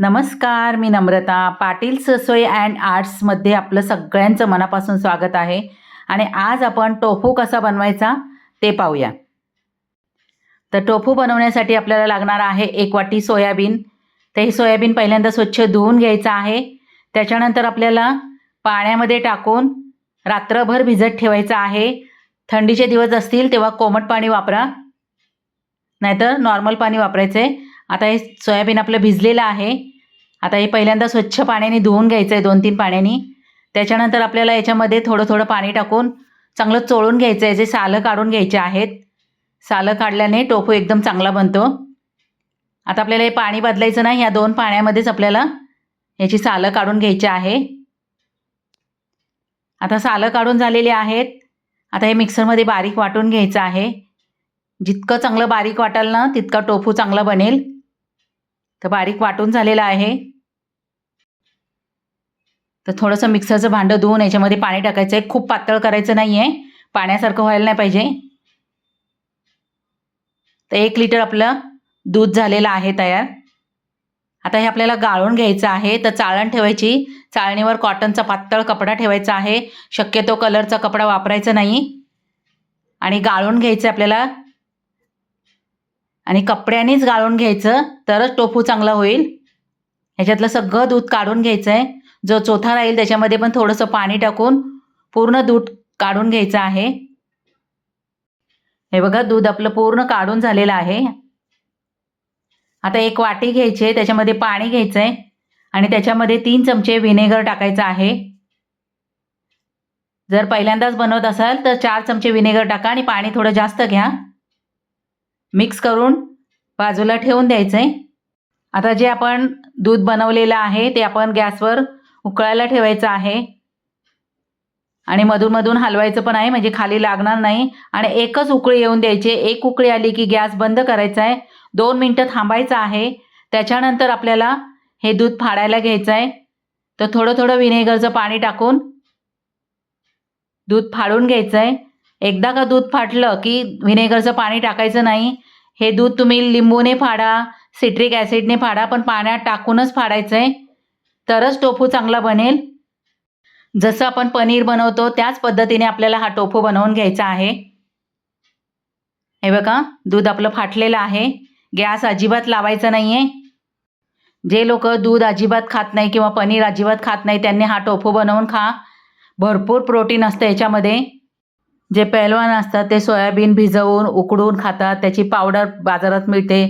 नमस्कार मी नम्रता. पाटील ससोई अँड आर्ट्समध्ये आपलं सगळ्यांचं मनापासून स्वागत आहे. आणि आज आपण टोफू कसा बनवायचा ते पाहूया. तर टोफू बनवण्यासाठी आपल्याला लागणार आहे एक वाटी सोयाबीन. तर हे सोयाबीन पहिल्यांदा स्वच्छ धुवून घ्यायचं आहे. त्याच्यानंतर आपल्याला पाण्यामध्ये टाकून रात्रभर भिजत ठेवायचं आहे. थंडीचे दिवस असतील तेव्हा कोमट पाणी वापरा. नाहीतर नॉर्मल पाणी वापरायचं आहे आता हे सोयाबीन आपलं भिजलेलं आहे. आता हे पहिल्यांदा स्वच्छ पाण्याने धुवून घ्यायचं आहे दोन तीन पाण्याने. त्याच्यानंतर आपल्याला याच्यामध्ये थोडं थोडं पाणी टाकून चांगलं चोळून घ्यायचं आहे जे सालं काढून घ्यायचे आहेत. सालं काढल्याने टोफू एकदम चांगला बनतो. आता आपल्याला हे पाणी बदलायचं नाही. या दोन पाण्यामध्येच आपल्याला याची सालं काढून घ्यायची आहे. आता सालं काढून झालेली आहेत. आता हे मिक्सरमध्ये बारीक वाटून घ्यायचं आहे. जितकं चांगलं बारीक वाटाल ना तितका टोफू चांगला बनेल. तर बारीक वाटून झालेलं आहे. तर थोडंसं मिक्सरचं भांडं धुवून याच्यामध्ये पाणी टाकायचं आहे. खूप पातळ करायचं नाही आहे पाण्यासारखं व्हायला नाही पाहिजे. तर एक लिटर आपलं दूध झालेलं आहे तयार. आता हे आपल्याला गाळून घ्यायचं आहे. तर चाळण ठेवायची. चाळणीवर कॉटनचा पातळ कपडा ठेवायचा आहे. शक्यतो कलरचा कपडा वापरायचा नाही. आणि गाळून घ्यायचं आपल्याला. आणि कपड्यानेच गाळून घ्यायचं तरच टोफू चांगला होईल. ह्याच्यातलं सगळं दूध काढून घ्यायचं आहे जो चोथा राहील त्याच्यामध्ये पण थोडंसं पाणी टाकून पूर्ण दूध काढून घ्यायचं आहे. हे बघा दूध आपलं पूर्ण काढून झालेलं आहे. आता एक वाटी घ्यायची आहे त्याच्यामध्ये पाणी घ्यायचं आहे आणि त्याच्यामध्ये तीन चमचे व्हिनेगर टाकायचं आहे. जर पहिल्यांदाच बनवत असाल तर चार चमचे व्हिनेगर टाका आणि पाणी थोडं जास्त घ्या. मिक्स करून बाजूला ठेवून द्यायचं आहे आता जे आपण दूध बनवलेलं आहे ते आपण गॅसवर उकळायला ठेवायचं आहे. आणि मधून हलवायचं पण आहे म्हणजे खाली लागणार नाही. आणि एकच उकळी येऊन द्यायची एक उकळी आली की गॅस बंद करायचा आहे. दोन मिनटं थांबायचं आहे. त्याच्यानंतर आपल्याला हे दूध फाडायला घ्यायचं आहे तर थोडं थोडं विनेगरचं पाणी टाकून दूध फाडून घ्यायचं आहे एकदा का दूध फाटलं की व्हिनेगरचं पाणी टाकायचं नाही हे दूध तुम्ही लिंबूने फाडा सिट्रिक ॲसिडने फाडा पण पाण्यात टाकूनच फाडायचं आहे तरच टोफू चांगला बनेल. जसं आपण पनीर बनवतो त्याच पद्धतीने आपल्याला हा टोफू बनवून घ्यायचा आहे. हे बघा दूध आपलं फाटलेलं आहे. गॅस अजिबात लावायचा नाही आहे जे लोक दूध अजिबात खात नाही किंवा पनीर अजिबात खात नाही त्यांनी हा टोफू बनवून खा. भरपूर प्रोटीन असतं याच्यामध्ये. जे पैलवान असतात ते सोयाबीन भिजवून उकडून खातात त्याची पावडर बाजारात मिळते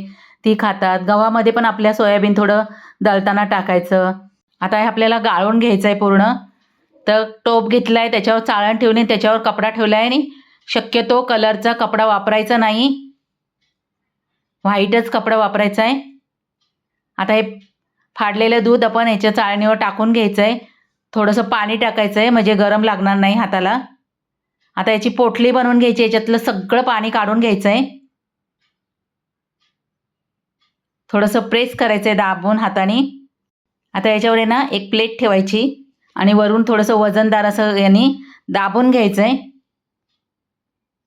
ती खातात. गव्हामध्ये पण आपल्या सोयाबीन थोडं दळताना टाकायचं. आता हे आपल्याला गाळून घ्यायचं आहे पूर्ण. तर टोप घेतला आहे त्याच्यावर चाळण ठेवून त्याच्यावर कपडा ठेवला आहे आणि शक्यतो कलरचा कपडा वापरायचा नाही. व्हाईटच कपडा वापरायचा आहे आता हे फाडलेलं दूध आपण याच्या चाळणीवर टाकून घ्यायचं आहे थोडंसं पाणी टाकायचं आहे म्हणजे गरम लागणार नाही हाताला. आता याची पोटली बनवून घ्यायची याच्यातलं सगळं पाणी काढून घ्यायचं आहे थोडंसं प्रेस करायचं आहे दाबून हाताने. आता याच्यावर आहे ना एक प्लेट ठेवायची आणि वरून थोडंसं वजनदार असं याने दाबून घ्यायचं आहे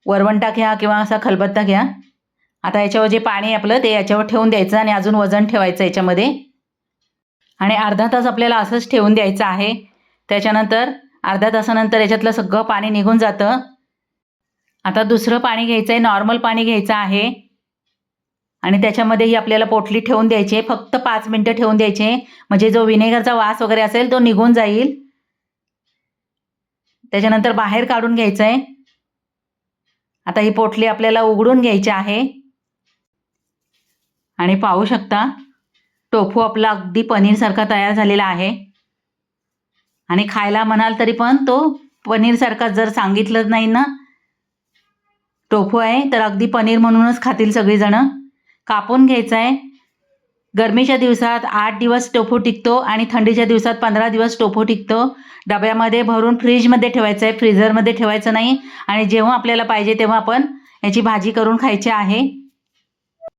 वरवंटा घ्या किंवा असा खलबत्ता घ्या. आता याच्यावर जे पाणी आपलं ते याच्यावर ठेवून द्यायचं आणि अजून वजन ठेवायचं याच्यामध्ये. आणि अर्धा तास आपल्याला असंच ठेवून द्यायचं आहे. त्याच्यानंतर अर्ध्या तासानंतर याच्यातलं सगळं पाणी निघून जातं. आता दुसरं पाणी घ्यायचं आहे नॉर्मल पाणी घ्यायचं आहे. आणि त्याच्यामध्येही आपल्याला पोटली ठेवून द्यायची आहे फक्त पाच मिनटं ठेवून द्यायचे म्हणजे जो विनेगरचा वास वगैरे असेल तो निघून जाईल. त्याच्यानंतर बाहेर काढून घ्यायचं आहे आता ही पोटली आपल्याला उघडून घ्यायची आहे. आणि पाहू शकता टोफू आपला अगदी पनीरसारखा तयार झालेला आहे. आणि खायला म्हणाल तरी पण तो पनीरसारखा जर सांगितलं नाही ना. टोफू आहे तर अगदी पनीर म्हणूनच खातील सगळीजणं. कापून घ्यायचं आहे गरमीच्या दिवसात आठ दिवस टोफू टिकतो आणि थंडीच्या दिवसात पंधरा दिवस टोफू टिकतो. डब्यामध्ये भरून फ्रीजमध्ये ठेवायचं आहे फ्रीझरमध्ये ठेवायचं नाही. आणि जेव्हा आपल्याला पाहिजे तेव्हा आपण याची भाजी करून खायची आहे.